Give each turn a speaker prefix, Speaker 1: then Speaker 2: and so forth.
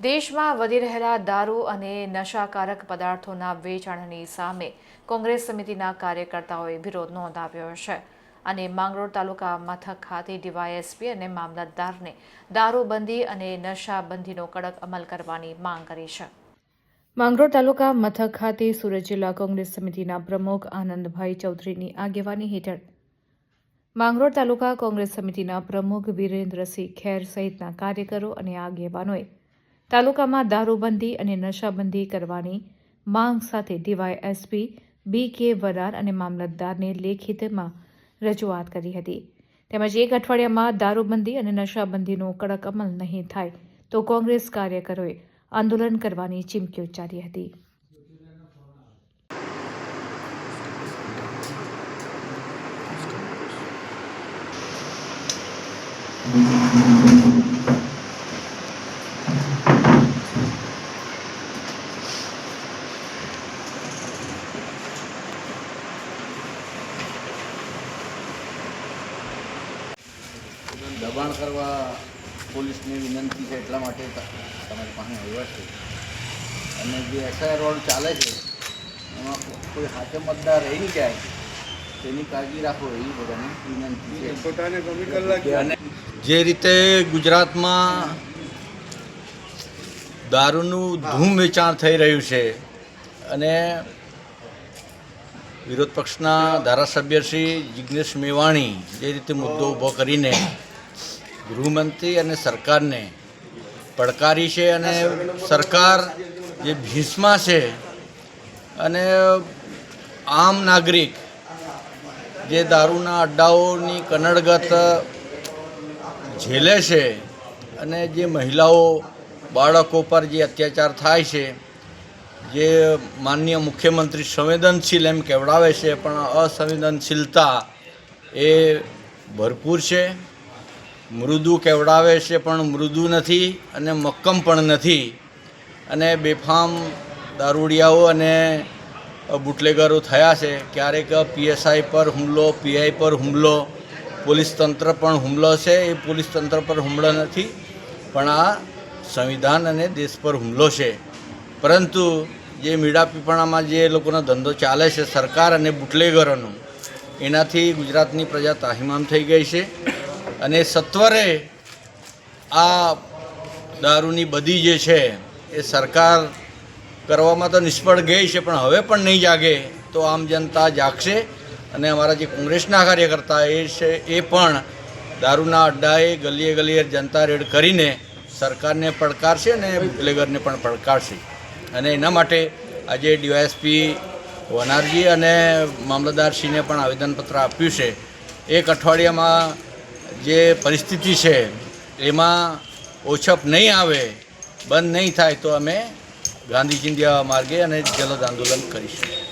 Speaker 1: દેશમાં વધી રહેલા દારૂ અને નશાકારક પદાર્થોના વેચાણની સામે કોંગ્રેસ સમિતિના કાર્યકર્તાઓએ વિરોધ નોંધાવ્યો છે. અને માંગરોળ તાલુકા મથક ખાતે ડીવાયએસપી અને મામલતદારને દારૂબંધી અને નશાબંધીનો કડક અમલ કરવાની માંગ કરી છે. માંગરોળ તાલુકા મથક ખાતે સુરત જિલ્લા કોંગ્રેસ સમિતિના પ્રમુખ આનંદભાઈ ચૌધરીની આગેવાની હેઠળ માંગરોળ તાલુકા કોંગ્રેસ સમિતિના પ્રમુખ વિરેન્દ્રસિંહ ખેર સહિતના કાર્યકરો અને આગેવાનોએ તાલુકામાં દારૂબંધી અને નશાબંધી કરવાની માંગ સાથે ડીવાય એસપી બી કે વરાર અને મામલતદારને લેખિતમાં રજૂઆત કરી હતી. તેમજ એક અઠવાડિયામાં દારૂબંધી અને નશાબંધીનો કડક અમલ નહીં થાય તો કોંગ્રેસ કાર્યકરોએ આંદોલન કરવાની ચીમકી ઉચ્ચારી હતી.
Speaker 2: દબાણ કરવા પોલીસની વિનંતી છે એટલા માટે તમારી પાસે આવ્યા છે. અને જે એસઆઈ રોડ ચાલે છે એમાં કોઈ હાથે મતદાર રહી જાય તેની કાળજી રાખો એવી બધાને વિનંતી છે.
Speaker 3: પોતાને
Speaker 2: અને જે રીતે ગુજરાતમાં દારૂનું ધૂમ વેચાણ થઈ રહ્યું છે અને વિરોધ પક્ષના ધારાસભ્ય શ્રી જિજ્ઞેશ મેવાણી જે રીતે મુદ્દો ઊભો કરીને ગૃહમંત્રી અને સરકારને પડકારી છે અને સરકાર જે ભીસમાં છે અને આમ નાગરિક જે દારૂના અડ્ડાઓની કનડગત ઝેલે છે અને જે મહિલાઓ, બાળકો પર જે અત્યાચાર થાય છે, જે માનનીય મુખ્યમંત્રી સંવેદનશીલ એમ કહેવડાવે છે, પણ અસંવેદનશીલતા એ ભરપૂર છે. મૃદુ કેવડાવે છે પણ મૃદુ નથી અને મક્કમ પણ નથી. અને બેફામ દારૂડિયાઓ અને બુટલેગરો થયા છે. ક્યારેક પીએસઆઈ પર હુમલો, પીઆઈ પર હુમલો, પોલીસ તંત્ર પણ હુમલો છે. એ પોલીસ તંત્ર પર હુમલો નથી, પણ આ સંવિધાન અને દેશ પર હુમલો છે. પરંતુ જે મીડા પીપણામાં જે લોકોનો ધંધો ચાલે છે, સરકાર અને બુટલેગરોનો, એનાથી ગુજરાતની પ્રજા તાહીમામ થઈ ગઈ છે. અને સત્વરે આ દારૂની બધી જે છે એ સરકાર કરવામાં તો નિષ્ફળ ગઈ છે, પણ હવે પણ નહીં જાગે તો આમ જનતા જાગશે અને અમારા જે કોંગ્રેસના કાર્યકર્તા એ છે, એ પણ દારૂના અડ્ડાએ ગલીએ ગલીએ જનતા રેડ કરીને સરકારને પડકારશે અને બુટલેગરને પણ પડકારશે. અને એના માટે આજે ડીવાયએસપી વનારજી અને મામલતદારશ્રીને પણ આવેદનપત્ર આપ્યું છે. એક અઠવાડિયામાં જે પરિસ્થિતિ છે, એમાં ઓછપ નહીં આવે, બંધ નહીં થાય, તો અમે ગાંધી માર્ગે અને જલદ આંદોલન કરીશું.